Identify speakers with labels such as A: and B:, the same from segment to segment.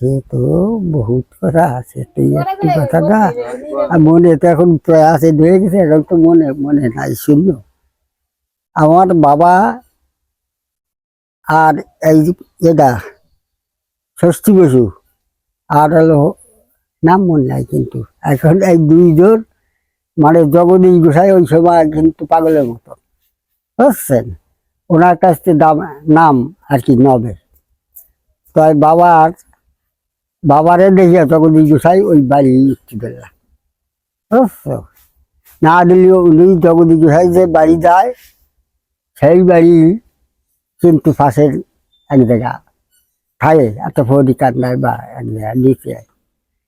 A: সে তো বহুত কথা আছে তুই একটি কথা না আর মনে তো এখন প্রায় আছে হয়ে গেছে এখন তো মনে মনে নাই শূন্য আমার বাবা আর এই এটা ষষ্ঠী বসু আর হলো নাম মনে নাই কিন্তু। এখন এই দুইজন মানে জগদীশ গোসাই ওই সময় কিন্তু পাগলের মতো। বুঝছেন? ওনার কাছ থেকে দাম নাম আর কি নবে তাই বাবার বাবারে দেখে জগদীশ গোসাই ওই বাড়ি উঠতে বুঝছ না দিলেও উনি জগদীশ গোসাই যে বাড়ি যায়, সেই বাড়ি কিন্তু পাশের এক জায়গা খায় এত ফরি কান্নায় বা এক জায়গা নিচে।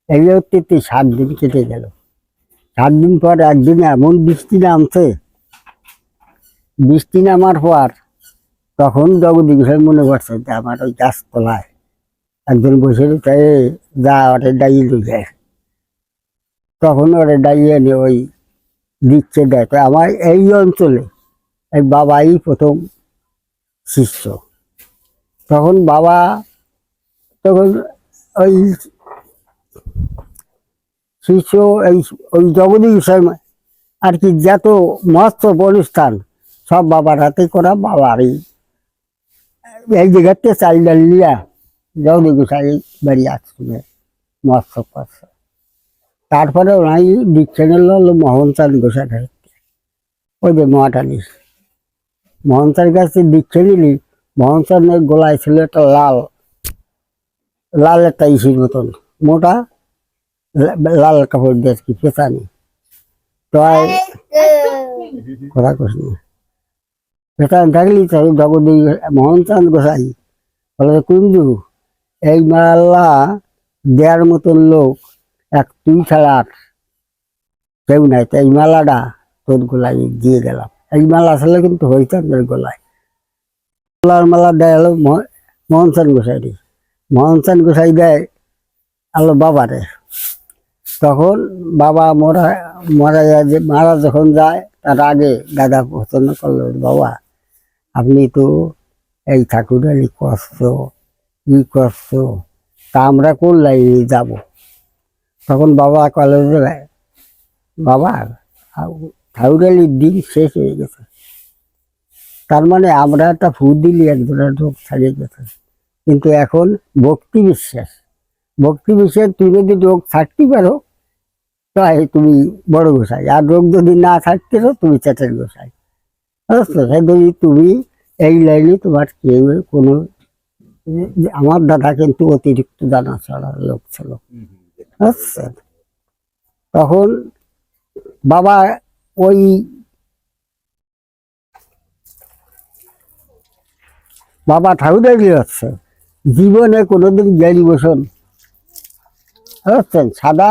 A: এই হচ্ছে সাত দিন কেটে গেল। সাত দিন পর একদিন এমন বৃষ্টি নামছে। বৃষ্টি নামার পর তখন জগদীশ মনে করছে যে আমার ওই গাছতলায় একজন বসে "এ, যা ওরে ডাইয়ে লুঝে তখন ওরে ডাইয়ে এনে ওই দিচ্ছে দেয় তো আমার এই অঞ্চলে এই বাবাই প্রথম শিষ্য। তখন বাবা তখন ওই শিষ্য এই ওই জগদীশ আর কি যত মস্ত অনুষ্ঠান সব বাবার হাতে করা বাবারই। এই জায়গাতে চাইল্ড লিয়া। জগদীশ গোসাই বাড়ি আশ্রমে মস্ত করছে তারপরে ওনাই দীক্ষা নিল হলো মোহনচাঁদ গোসাই ওই যে মহাটালি। মোহনচাঁদ কাছে দীক্ষা নিলি মোহনচাঁদের গোলায় ছিল একটা লাল লাল একটা ইসির মতন, মোটা, লাল কাপড় দিয়ে কি পেঁচানি তো আর কথা কস পেঁচানি থাকলি তো জগদীশ মোহনচাঁদ গোসাই, বলে কুঞ্জু এই মাল্লা দেওয়ার মতন লোক, এক তুই ছাড়া আর কেউ নাই। তো এই মালাটা তোর গোলায় দিয়ে গেলাম। এই মালা আসলে কিন্তু হরিচন্দ্রের গোলায়। গোলার মালা দেয় হলো মোহ- মোহনচাঁদ গোসাই মোহনচাঁদ গোসাই দেয় আলো বাবারে। তখন বাবা মরা, মারা যায় যে, মারা যখন যায়, তার আগে দাদা পছন্দ করল, বাবা, আপনি তো এই ঠাকুরালি কষ্ট ই কষ্ট তা আমরা কোন লাইনে যাব? তখন বাবা কলেজে বাবা ঠাকুরালির দিন শেষ হয়ে গেছে। তার মানে আমরা একটা ফু দিলি এক ধরনের রোগ ছাড়িয়ে গেছে। কিন্তু এখন ভক্তি বিশ্বাস। ভক্তি বিশ্বাস, তুমি যদি রোগ থাকতে পারো, তাই তুমি বড় গোসাই। আর রোগ যদি না থাকতে পারো, তুমি চেটের গোসাই। বুঝছ যদি তুমি এই লাইনে তোমার কেউ কোনো আমার দাদা কিন্তু অতিরিক্ত জানা ছাড়া লোক ছিল। বুঝছেন? তখন বাবা ওই বাবা ঠাকুরের হচ্ছে জীবনে কোনোদিন জ্ঞানী বসুন। বুঝছেন? সাদা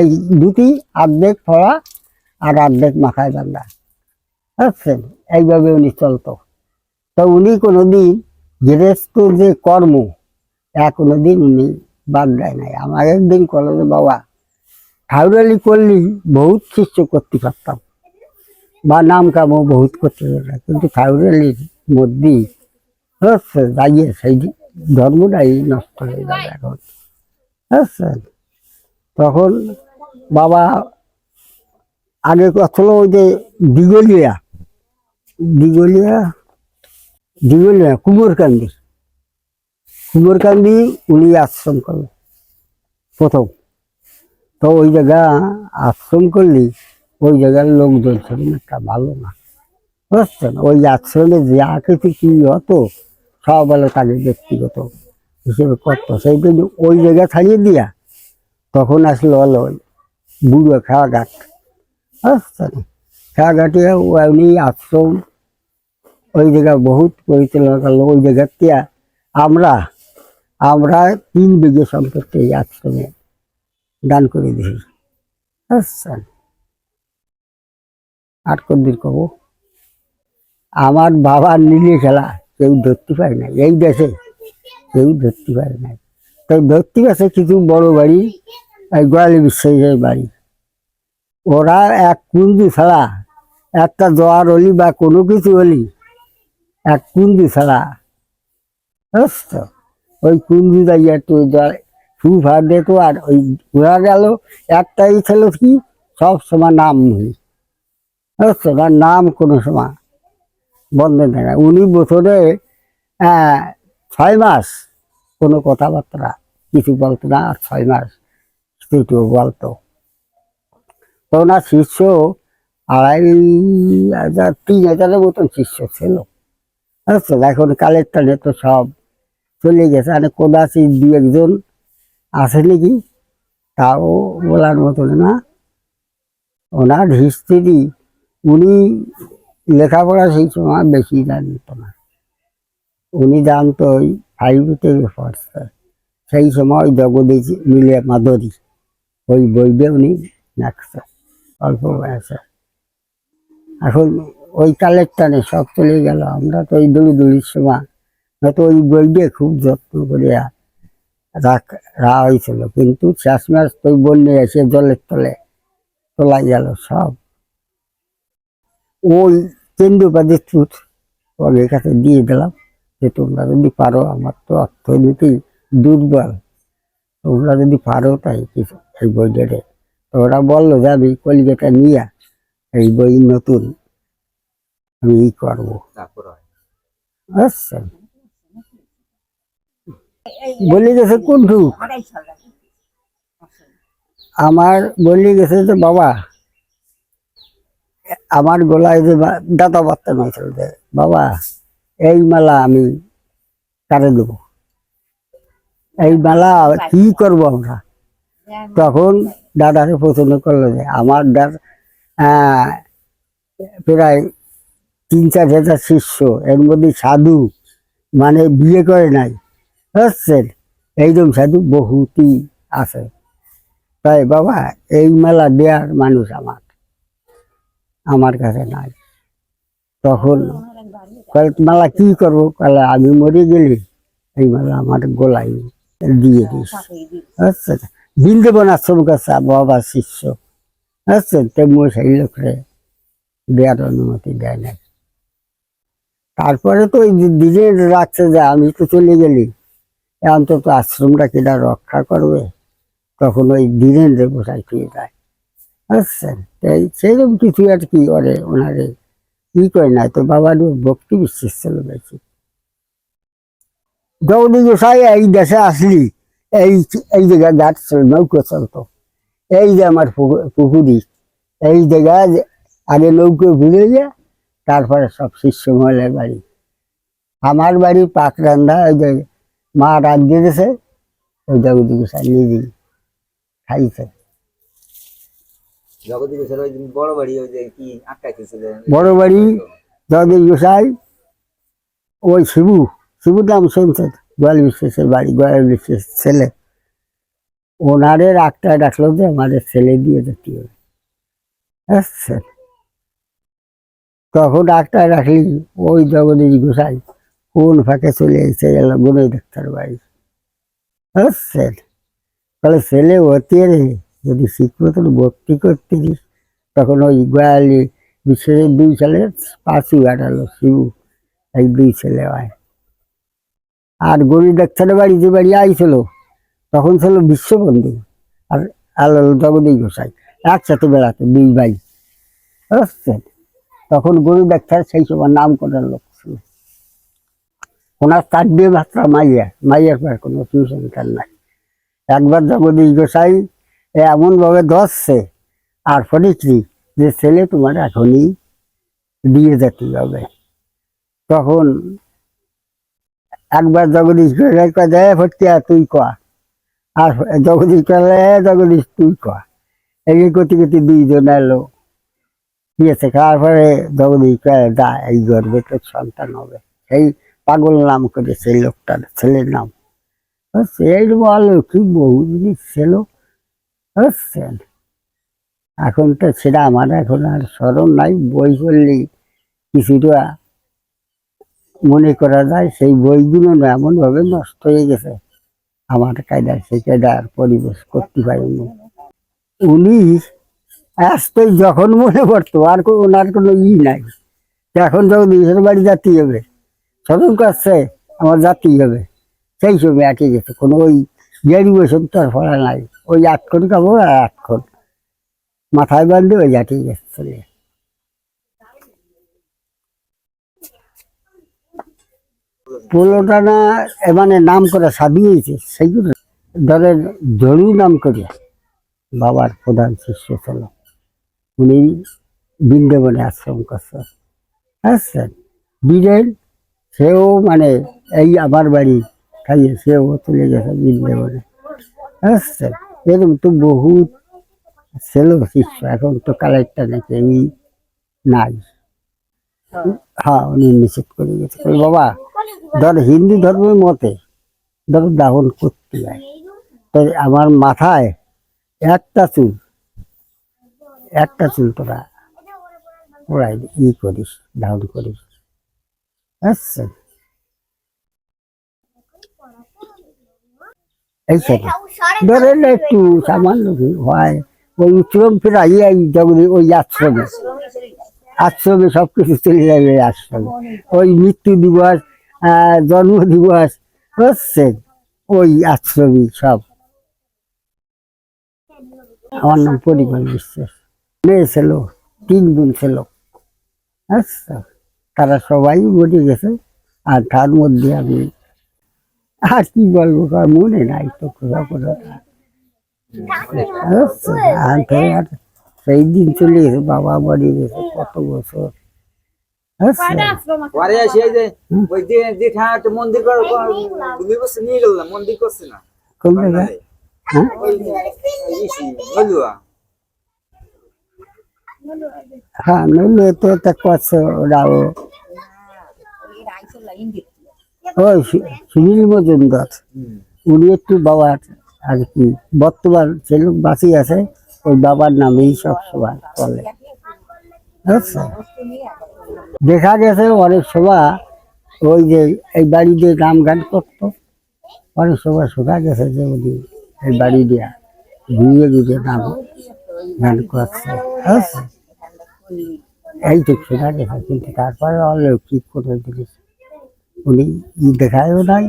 A: এই দুটি অর্ধেক ফড়া আর অর্ধেক মাখায় বান্ধা বুঝছেন? এইভাবে উনি চলতো। তো উনি কোনোদিন গৃহস্থ যে কর্ম এক কোনোদিন উনি বাদ দেয় নাই। আমার একদিন কলেজে বাবা ঠাউরালি করলি, বহুত শিষ্য করতে পারতাম। বা নাম কামও বহুত করতে পারতাম, কিন্তু ঠাউরালির মধ্যেই হচ্ছে দাঁড়িয়ে সেই ধর্মটাই নষ্ট হয়ে যাবে এখন। বুঝছেন তখন বাবা আগে কথা হলো ওই যে দিগলিয়া দিগলিয়া দিগলিয়া কুমোরকান্দি কুমোরকান্দি উনি আশ্রম করলেন, প্রথম। তো ওই জায়গা আশ্রম করলি, ওই জায়গার লোকজন ছিল একটা ভালো না। বুঝছেন ওই আশ্রমে যা কিছু কি হতো, সব হলো তাদের ব্যক্তিগত হিসেবে করতো। সেই জন্য ওই জায়গা ছাড়িয়ে দিয়া তখন আসলো হলো বুড়ো খেয়াঘাট। বুঝছেন খেয়াঘাটে উনি আশ্রম ওই জায়গা বহুত পরিচালনা করল ওই জায়গার থেকে আমরা আমরা তিন বিঘে সম্পর্কে এই আশ্রমে দান করে দিই বুঝছেন আর কদিন কব? আমার বাবার নীলে খেলা, কেউ ধরতে পারে না। এই দেশে কেউ ধরতে পারে না। তাই ধরতে পারছে কিছু বড় বাড়ি, এই গোয়ালি বিশ্বাসের বাড়ি। ওরা এক কুঞ্জু ছাড়া, একটা জোয়ার হলি বা কোনো কিছু হলি এক কুঞ্জু ছাড়া। বুঝছ? ওই কুঞ্জু দাঁড়িয়ে একটু জল সুফার দিত আর ওই ঘোরা গেল, একটাই ছিল কি? সব সময় নাম মুহি বুঝছ? না নাম কোনো সময় বন্ধ থাকে উনি বছরে ছয় মাস কোনো কথাবার্তা, কিছু বলতো না, আর ছয় মাস কিছু বলতো। তো ওনার শিষ্য আড়াই হাজার, তিন হাজারের মতন শিষ্য ছিল। এখন কালের টানে তো সব চলে গেছে। আর কোদাসি দু একজন আছে নাকি? তাও বলার মতন না। ওনার হিস্ট্রি, উনি লেখাপড়া সেই সময় বেশি জানতো না। উনি জানতো ওই ফাইভ থেকে পড়ছে সেই সময় জগদীশ মিলে মাধুরী ওই বইবে উনি নাকছে অল্প বয়সে। এখন ওই কালের টানে সব চলে গেল। আমরা তো ওই দৌড়ি দৌড়ির সময় হয়তো ওই বইবে খুব যত্ন করিয়া রাখ রাখা হয়েছিল। কিন্তু শেষ মাস তো বন্যে এসে জলের তলে তোলা গেল সব। ওই কেন্দ্রপাদের টুথ ওদের কাছে দিয়ে দিলাম যে তোমরা যদি পারো, আমার তো অর্থনীতি দুর্বল। তোমরা যদি পারো তাই কিছু, এই বইটারে তো ওরা বলল যে আমি কলিকাতা নিয়ে এই বই নতুন। আমি ই করব।
B: তারপর
A: আচ্ছা বলে গেছে কোনটু আমার বলে গেছে যে বাবা আমার গলায় যে দাতা বার্তা নয়েছিল যে বাবা এই মেলা আমি কারে দেবো? এই মেলা কি করব আমরা? তখন দাদাকে পছন্দ করল যে আমার দাদা প্রায় তিন চার হাজার শিষ্য, এর মধ্যে সাধু মানে বিয়ে করে নাই। বুঝছেন? এইরকম সাধু বহুতই আছে। তাই বাবা, এই মেলা দেওয়ার মানুষ আমার। আমার কাছে নাই। তখন মেলা কি করব? কলে, আমি মরে গেলি এই মেলা আমার গোলাই দিয়ে দিস। আচ্ছা বৃন্দাবন আশ্রম কাছে বাবা শিষ্য। আচ্ছা তেমন সেই লোকরে দেওয়ার অনুমতি দেয় নাই। তারপরে তো ওই দিনে রাখছে যে, আমি তো চলে গেলি। অন্তত আশ্রমটা কিনা রক্ষা করবে? তখন ওই ধীরেন্দ্র বসাই ফিরে যায়। বুঝছেন তাই সেরকম কিছু আর কি করে ওনারে? কি করে না, তো বাবার ভক্তি বিশ্বাস ছিল বেশি গৌরী গোসাই এই দেশে আসলি, এই এই জায়গায় ঘাট ছিল, নৌকো চলতো। এই যে আমার পুকু- পুকুরি, এই জায়গায় আগে নৌকো ঘুরে গিয়ে তারপরে সব শিষ্য মহলের বাড়ি। আমার বাড়ি পাক রান্না ওই যে মা রাত দিয়েছে ওই জগদী গোসাই নিজেই খাইছে
B: বড় বাড়ি
A: জগদী গোসাই ওই শিবু শিবু নাম শুনছে? গোয়াল বিশ্বাসের বাড়ি গোয়াল বিশ্বাস ছেলে। ওনারে রাগটা ডাকলো যে আমাদের ছেলে দিয়ে যেতে হবে আচ্ছা তখন ডাক্তার রাখলি ওই জগদীশ গোসাই। কোন ফাঁকে চলে এসে গেল গুণই ডাক্তার বাড়ি? বুঝছেন তাহলে ছেলে রে। যদি শিক্ষক ভর্তি করতে দিস তখন ওই গোয়ালি বিশ্বের দুই ছেলে পাঁচু আটালো শিবু, এই দুই ছেলে হয়। আর গরিব ডাক্তারের বাড়ি যে বাড়ি আইছিল, তখন ছিল বিশ্ববন্ধু আর আলো জগদীশ গোসাই। একসাথে বেড়াতো দুই ভাই। বুঝছেন তখন গরু ডাক্তার সেই সময় নাম করার লোক ছিল। ওনার তার দিয়ে মাত্রা মাইয়া, মাইয়ার পর কোনো সুসংখ্যান নাই। একবার জগদীশ গোসাই এমন ভাবে ধরছে আর ফটিকরি যে ছেলে তোমার এখনই দিয়ে যেতে হবে। তখন একবার জগদীশ গোসাই কয় দেয় ফটকিয়া তুই কয়া আর জগদীশ কলে জগদীশ, তুই কয়া এই গতি গতি দুইজন এলো দিয়েছে তারপরে জগদীশ কয় যা এই গর্বে তোর সন্তান হবে। সেই পাগল নাম করে সেই লোকটার ছেলের নাম। সেই বলো, কি বহু জিনিস ছিল বুঝছেন এখন তো সেটা আমার এখন আর স্মরণ নাই। বই পড়লে, কিছুটা মনে করা যায়, সেই বইগুলো এমনভাবে নষ্ট হয়ে গেছে। আমার কায়দা সেই কায়দা আর পরিবেশ করতে পারিনি। উনি আসতে যখন মনে পড়তো, আর ওনার কোনো ই নাই। এখন যখন নিজের বাড়ি যাতেই হবে স্মরণ করছে, আমার যাতেই হবে। সেই সময় আটকে গেছে, কোনো ওই গ্রাজুয়েশন তো আর পড়া নাই। ওই আটক্ষণ খাব আর আটক্ষণ। মাথায় বান্ধে ওই ঠিক আছে চলে যায়। পোলোটা না এ মানে নাম করে সাধু হয়েছে সেইগুলো ধরেন জরু নাম করে বাবার প্রধান শিষ্য ছিল। উনি বৃন্দাবনে আশ্রম করছেন বুঝছেন বীরেন সেও মানে এই আমার বাড়ি খাইয়ে সেও চলে গেছে বৃন্দাবনে। বুঝছেন এরকম তো বহুত ছিল শিষ্য, এখন তো কালেক্টর নাকি এই নাই। হ্যাঁ উনি নিষেধ করে গেছে। বাবা, ধর হিন্দু ধর্মের মতে ধর দাহন করতে যায় তাই আমার মাথায় একটা চুল একটা চুল তোরা ওরাই ই করিস দাহন করিস। বুঝছেন এই সাথে ধরেন একটু সামান্য হয়। ওই শ্রম ফেরাই এই জগনে ওই আশ্রমে। আশ্রমে সব কিছু চলে যাবে আশ্রমে। ওই মৃত্যু দিবস আহ, জন্ম দিবস বুঝছেন ওই আশ্রমই সব। আমার নাম পরিমল বিশ্বাস। মেয়ে ছিল তিন বোন ছিল আচ্ছা তারা সবাই মরে গেছে আর তার মধ্যে আমি আর কি বলব মনে নাই তো কোথাও কোথাও আচ্ছা, আর সেই দিন চলে গেছে বাবা মরে গেছে কত বছর আচ্ছা
B: মন্দির করছে না
A: হ্যাঁ নইলে তো একটা করছে ওরাও ওই সুনীল মজুমদার। উনি একটু বাবার আর কি, বর্তমান যে লোক আছে, ওই বাবার নামেই সব সময় চলে দেখা গেছে অনেক সময় ওই যে এই বাড়িতে নাম গান গান করতো। অনেক সময় শোনা গেছে যে উনি এই বাড়ি দিয়া ঘুরিয়ে ঘুরিয়ে নাম গান করছে। বুঝছ? এইটুক শোনা গেছে কিন্তু তারপরে অলৌকিক কোনো জিনিস উনি দেখায়ও নাই।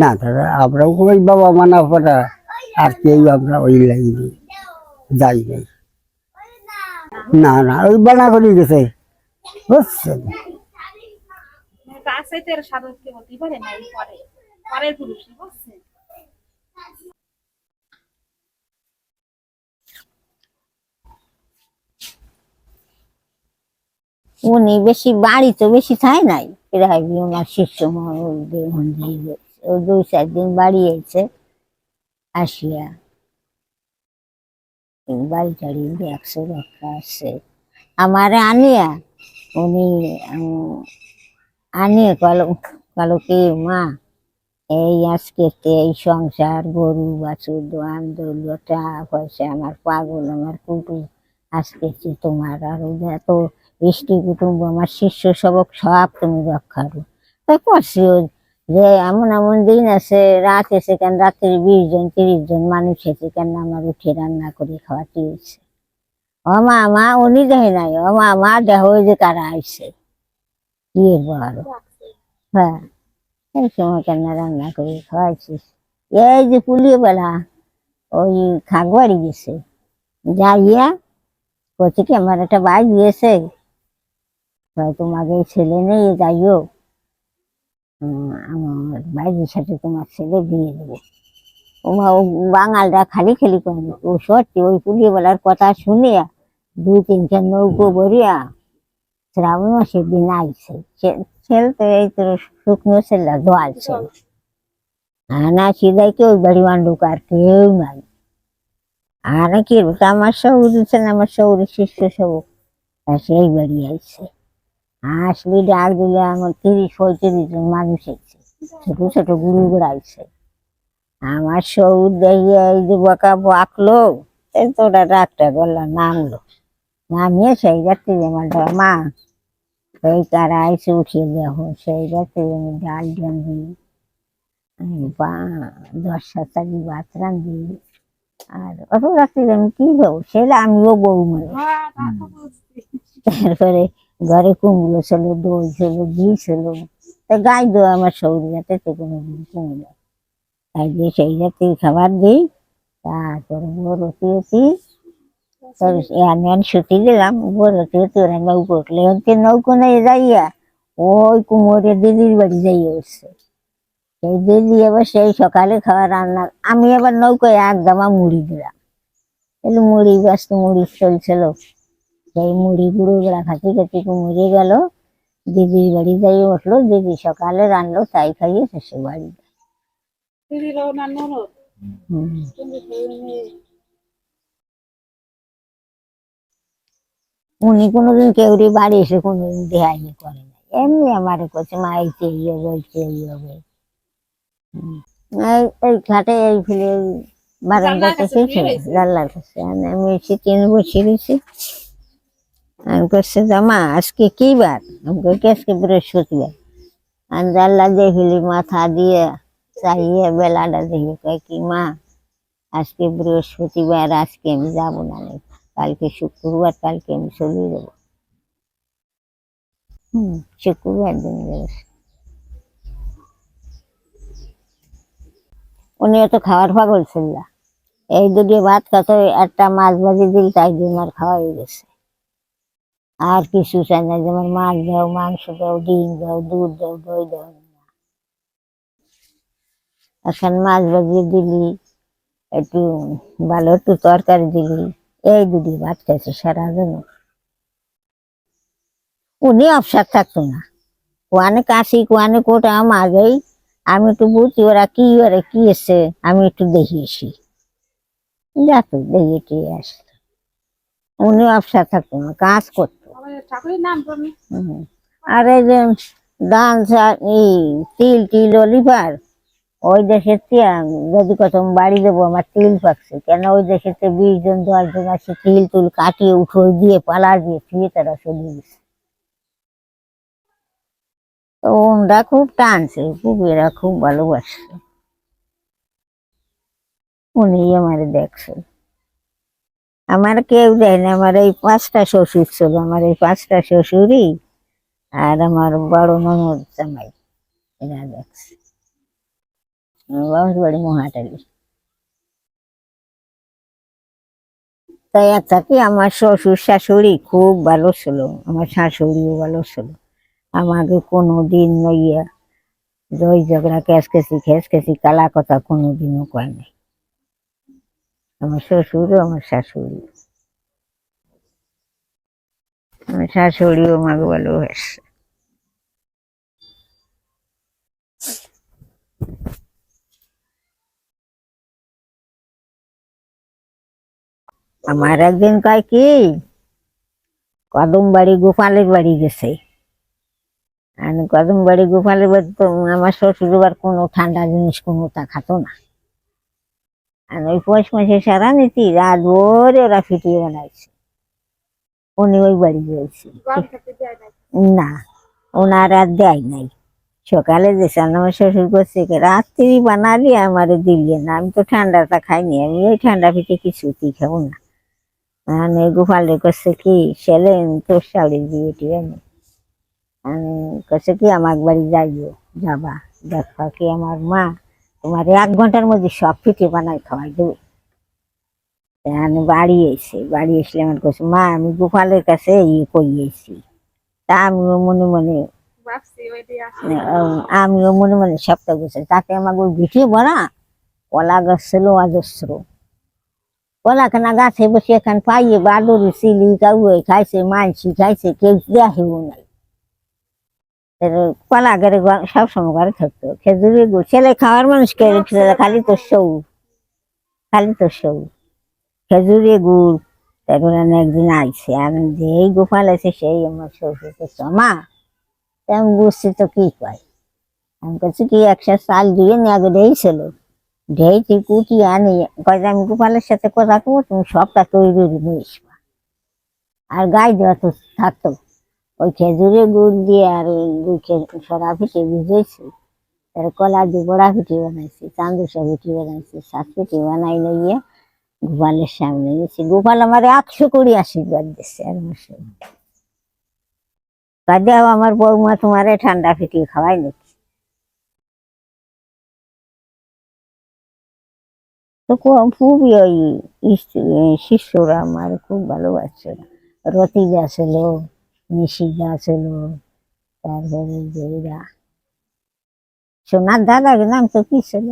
A: না দাদা আমরাও ওই বাবা মানা পড়া আর কেউ আমরা ওই লাইনে যাই নাই। না না, ওই বানা করে গেছে বুঝছেন?
C: তের পারে না পুরুষ বুঝছে
D: উনি বেশি বাড়ি তো বেশি চায় নাই। প্রায় ওনার শিষ্য দুই চার দিন বাড়ি আসিয়া বাড়ি টাড়ি দেখছে দেখা আসছে আমার আনিয়া উনি আনিয়ে কল কল কি মা, এই আজকে তো এই সংসার, গরু, বাছুর দোয়ান দলীয় টাকা পয়সা, আমার পাগল, আমার কুটু আজকে যে তোমার আর এত ইষ্টি কুটুম্ব আমার শিষ্য সবক সব তুমি রক্ষা করো। তাই করছি যে এমন এমন দিন আছে রাত এসে কেন রাত্রে বিশ জন, তিরিশ জন মানুষ এসে কেন আমার উঠে রান্না করে খাওয়াতে হয়েছে ও মা মা উনি দেখে নাই। ও মা মা দেহ যে কারা আইসে। কি বলো হ্যাঁ এই সময় কেন রান্না করে খাওয়াইছিস? এই যে পুলিয়ে বেলা, ওই খাগবাড়ি গেছে। যাইয়া বলছে কি আমার একটা বাইক দিয়েছে। তোমাকে ছেলে নেই যাই উম, আমার বাইরের সাথে তোমার ছেলে বিয়ে দেবো। বাঙালরা খালি খালি করে ও সত্যি ওই পুলিবেলার কথা শুনিয়া দুই তিনটা নৌকো ভরিয়া শ্রাবণ মাসের দিন আইছে। সে- ছেলে তো এই তো শুকনো ছেলে দোয়াল ছেলে। আনা সিদাই কেউ বাড়ি মান্ডুক আর কেউ নাই। আর কি আমার ছিল আমার শহরে শিষ্য সব। সেই বাড়ি আইছে। আসলে ডাক দিলে আমার তিরিশ পঁয়ত্রিশ জন মানুষ এসেছে ছোট ছোট গুরু আইছে আমার শহর দেখিয়ে এই যে বকা বাকলো এই তো ওটা ডাকটা বললাম নামলো। নামিয়ে সেই যাত্রী আমার মা সেই তারা আইসে উঠিয়ে দেখো সেই যাত্রী আমি ডাল ডাল দিই বা দশ সাতারি ভাত রান্ধি আর অত রাত্রি আমি কি খাব সেটা আমিও বউ মানে তারপরে ঘরে কুমড়ো ছিল, দই ছিল, ঘি ছিল। তা গাই দো আমার শরীর যাতে দিন কমে তাই দিয়ে সেই জাতীয় খাবার দিই, তারপরে বরতি অতি তোর এন সুতি দিলাম বরতি অতি ওরা নৌকো উঠলে অন্তে নৌকো নেই যাইয়া ওই কুমোরের দিদির বাড়ি যাই উঠছে। সেই দিদি আবার সেই সকালে খাওয়া রান্না, আমি আবার নৌকোয় এক দামা মুড়ি দিলাম। মুড়ি ব্যস্ত মুড়ি চলছিল। সেই মুড়ি গুঁড়ো গুঁড়া খাতি খাতি মরে গেল। দিদির বাড়ি যাই উঠল দিদি সকালে রান্নালো তাই খাইয়ে শেষে বাড়ি উনি কোনোদিন কেউরি বাড়ি এসে কোনোদিন দেহাইনি করে না এমনি আমার করছে মা এই যে এই হবে এই হবে। এই ঘাটে এই ফেলে বারান্দাতে
C: রয়েছে?
D: জানলার কাছে। আমি এসে ট্রেনে বসে রয়েছি আমি করছে জামা আজকে কি বার? আমাকে কি আজকে বৃহস্পতিবার। আর জানলা দিয়ে ফেলি মাথা দিয়ে চাইয়ে বেলাটা দেখে, কয় কি, মা, আজকে বৃহস্পতিবার, আজকে আমি যাব না কালকে শুক্রবার, কালকে আমি চলে যাব। হুম, শুক্রবার দিন যাব উনি এত খাওয়ার পাগল ছিল। এই দুটি ভাত খাতে একটা মাছ ভাজি দিল, তাই দিন আর খাওয়া হয়ে গেছে। আর কিছু চাই না, যেমন মাছ দাও, মাংস দাও, ডিম দাও, দুধ দাও, দই দাও। এখন মাছ ভাজি দিলি, একটু ভালো একটু তরকারি দিলি, এই দুটি ভাত খাইছে সারা দিন। উনি অবসাদ থাকতো না। কোয়ানে কাশি, কোয়ানে কোটা মাগেই আমি একটু বুঝি ওরা কি ওরা কি এসে আমি একটু দেখিয়েছি যাতো দেখিয়ে আসতো উনি অবসাদ থাকতো না, কাজ করতো। আর এই যে ডান্স আর তিল, টিল অলিভার ওই তিয়া যদি কত বাড়ি দেবো, আমার তিল পাকছে। কেন ওই দেশের তো বিশ জন, দশ জন আছে, তিল তুল কাটিয়ে উঠো দিয়ে, পালা দিয়ে ফিরে তারা চলে গেছে। তো ওরা খুব টানছে পুকুরা খুব ভালোবাসছে উনি আমার দেখছে আমার কেউ দেয় না, আমার এই পাঁচটা শ্বশুর ছিল, আমার এই পাঁচটা শ্বশুরই আর আমার বড় ননদ জামাই, এরা দেখছে। বাড়ি মহাটালি। তাই একটা কি, আমার শ্বশুর শাশুড়ি খুব ভালো ছিল, আমার শাশুড়িও ভালো ছিল। আমাকে কোনো দিন নইয়া দই ঝগড়া ক্যাস কেসি খেস কেসি কালা কথা কোনো দিনও কয় নাই আমার শ্বশুরও আমার শাশুড়ি। আমার শাশুড়িও আমাকে ভালোবাসে। আমার একদিন কয় কি কদম বাড়ি গোপালের বাড়ি গেছে। আর কদম বাড়ি গোপালের বাড়ি তো আমার শ্বশুর কোনো ঠান্ডা জিনিস কোনো তা খাতো না। আর ওই পৌষ মাসে সারা নীতি রাত ভোরে ওরা ফিটিয়ে বানাইছে। উনি ওই বাড়ি গিয়েছে।
C: না,
D: ওনার দেয় নাই। সকালে দিয়েছেন আমার শ্বশুর করছে কি রাত্রি বানালি আমারে দিলে না, আমি তো ঠান্ডাটা খাইনি, আমি ওই ঠান্ডা ফিটে পিঠে কিছুতেই খাব না। মানে গোপালে করছে কি, ছেলে তোর শাড়ি দিয়ে টিয়ে নে আমি করছে কি আমার বাড়ি যাইও, যাবা। দেখবা কি আমার মা তোমার এক ঘণ্টার মধ্যে সব পিঠে বানাই খাওয়াই দেবে আমি বাড়ি এসে বাড়ি এসলে আমার কাছে মা আমি গোপালের কাছে ইয়ে করিয়েছি তা আমিও মনে মনে আহ, আমিও মনে মনে সপ্তাহ গেছে তাতে আমাকে ভিটিয়ে বনা কলা গাছ ছিল অজস্র কলা খানা গাছে বসে এখান পাইয়ে বাদুরি সিলি কাউয়ে খাইছে মানসি খাইছে কেউ দেখেও নাই। কলা গাড়ি সবসময় ঘরে থাকতো। খেজুরি ছেলে খাওয়ার মানুষ কে খালি তো সৌ খালি তো সৌ খেজুরি গুড় তারপরে আমি একদিন আইছে, আমি যেই গোপাল আছে সেই আমার শ্বশুর করছে মা আমি বুঝছি তো কি কয়? আমি কাছে কি একশো চাল দিয়ে নিয়ে আগে ঢেইছিল ঢেইতে কুটি আনি। কয় আমি গোপালের সাথে কথা কবো, তুমি সবটা তৈরি নিয়ে আর গাই দেওয়া তো থাকতো। ওই খেজুরের গুড় দিয়ে আর ওই সরা পিঠে ভিজেছি। তার কলা দিয়ে বড়া পিঠে বানাইছি চান্দুসা পিঠে বানাইছি সাত পিঠে বানাই লইয়ে গোপালের সামনে গেছি। গোপাল আমার একশো কোটি আশীর্বাদ দিচ্ছে আর সঙ্গে কাজেও আমার বৌমা তোমারে ঠান্ডা ফিটিয়ে খাওয়াই নাকি? তো খুবই ওই শিষ্যরা আমার খুব ভালোবাসছে রতিজা ছিল নিশিজা ছিল তারপরে যে সোনার দাদার নাম তো কি ছিল?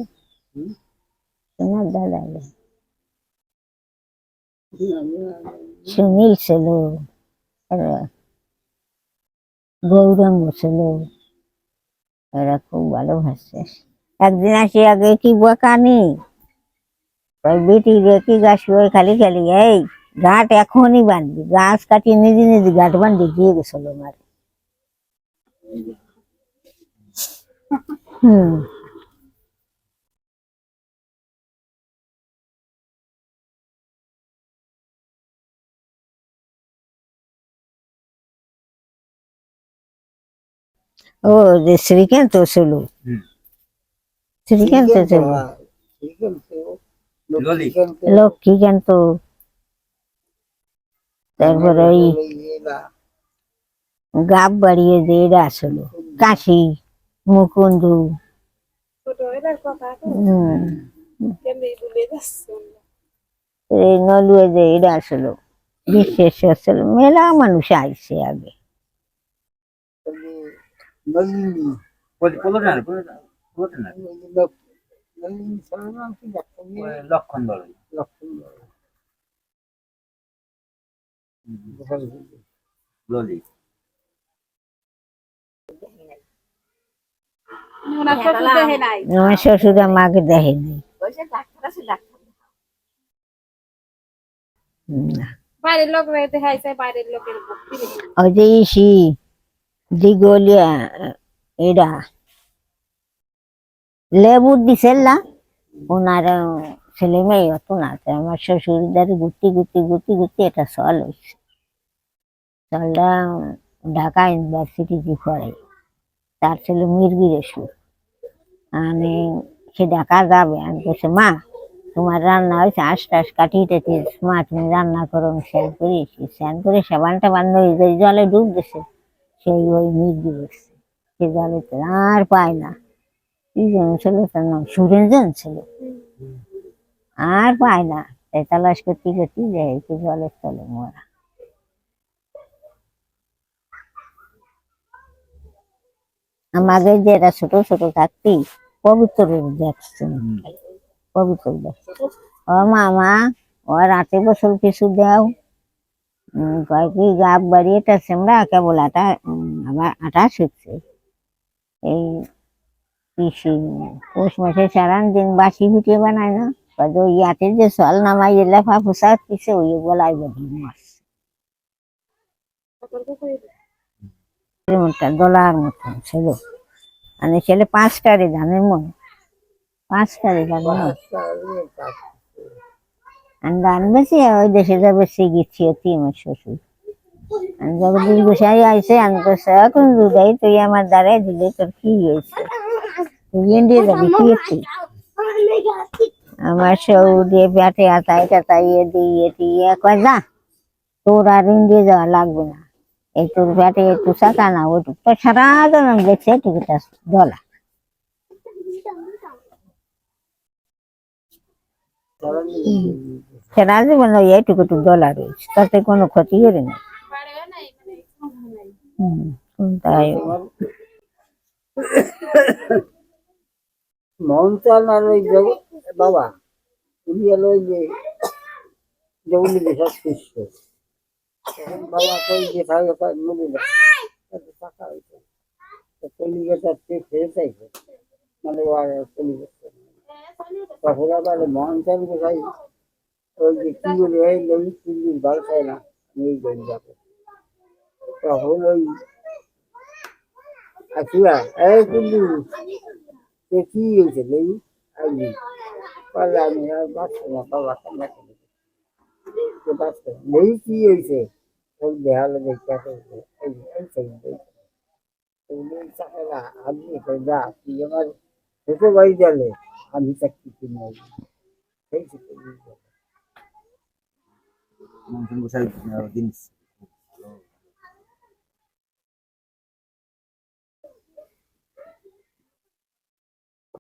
D: সোনার দাদা সুনীল ছিল গৌরাঙ্গ ছিল। এরা খুব ভালোবাসছে একদিন আসি আগে কি বোকানি ওই বেটি রে কি গাছ খালি খালি এই ঘাট এখনই বাঁধবি গাছ কাটিয়ে নিজে নিজে ঘাট বান্ধি দিয়ে গেছিল আমার হুম। ও যে শ্রীকান্ত ছিল
B: হুম।
D: শ্রীকান্ত ছিল
B: ললি
D: লক্ষ্মীকান্ত। তারপরে ওই গাব বাড়িয়ে যে এরা আসলো। কাশি, মুকুন্দ। এই নলুয়ে যে আসলো। মেলা মানুষ আইছে আগে।
B: লক্ষণ ললি
C: ওনার
D: লেবু দিছিল না ওনার ছেলে মেয়ে না আমার শ্বশুর দাঁড়ি ঘুরতে ঘুরতে ঘুরতে ঘুরতে এটা সল হয়েছে সলটা ঢাকা ইউনিভার্সিটিতে পড়ে। তার ছেলে মিরগিরে সুর মানে সে ঢাকা যাবে। আমি বলছে, মা, তোমার রান্না হয়েছে? আশ টাশ কাটিয়ে মা, তুমি রান্না করো, আমি স্যান করেছি স্যান করে সাবানটা বান্ধ হয়ে যায় জলে ডুব দিছে। সেই ওই মির্গি বসছে সে জলে আর পায় না। কি যেন ছিল তার নাম সুরেঞ্জন ছিল। আর পায় না। তাই তালাশ করতে করতে যায় জলের তলে মরা। আমাদের যেটা ছোট ছোট থাকতি পবিত্র দেখছে পবিত্র দেখছে ও মামা ও রাতে বছর কিছু দেও। উম, কয় কি গাপ বাড়িয়েটা সেমরা কেবল আটা উম, আমার আটা শিখছে এই পিসি পৌষ মাসে সারান দিন বাসি ফুটিয়ে বানায় না? কয় যে ওই ইয়াতে যে সল নামাই লেফা ফুসা পিছে ওই গলায় বধি মাছ
C: সতর্ক করে দিছে।
D: মনটা, দলার মতন ছিল। মানে ছেলে মন। পাঁচটারে ধানের মন। আমি ধান বেশি, ওই দেশে যাবে সে গেছি অতি আমার শ্বশুর। আমি জগদীশ গোসাই আইসে আমি কইছে এখন দুধাই তুই আমার দ্বারাই দিলে তোর কি হয়েছে? তুই ইন্ডিয়া যাবি, কি আমার সৌদে পেটে আতাই টাতাই দিয়ে দিয়ে কয়, যা, তোর আর ইন্ডিয়া যাওয়া লাগবে না। এই তোর পেটে একটু চাকা না ওইটুক তো সারা জন দেখছে টিকিটা ডলা সারা জীবন ওই এইটুকু একটু ডলা রয়েছে তাতে কোনো ক্ষতি করে না।
C: মানে
D: তাই।
A: আর ওই বাবা হলো ওই যে জগন্নাথ বিশ্বাস বাবা কই যে থাকে তার মনে না টাকা হইতো তো কলিকাতার চেয়ে ফেরত আইছে মানে ও আর কলিকাতা তখন আবার মহনচাল কোথায় ওই যে কি বলে এই তিন দিন ভালো সে সে নেই কি হয়েছে ওই দেহালে দেখতে আসে এই এই সেই আমি করে যা তুই আমার ছোট ভাই গেলে আমি তার কিছু নেই সেই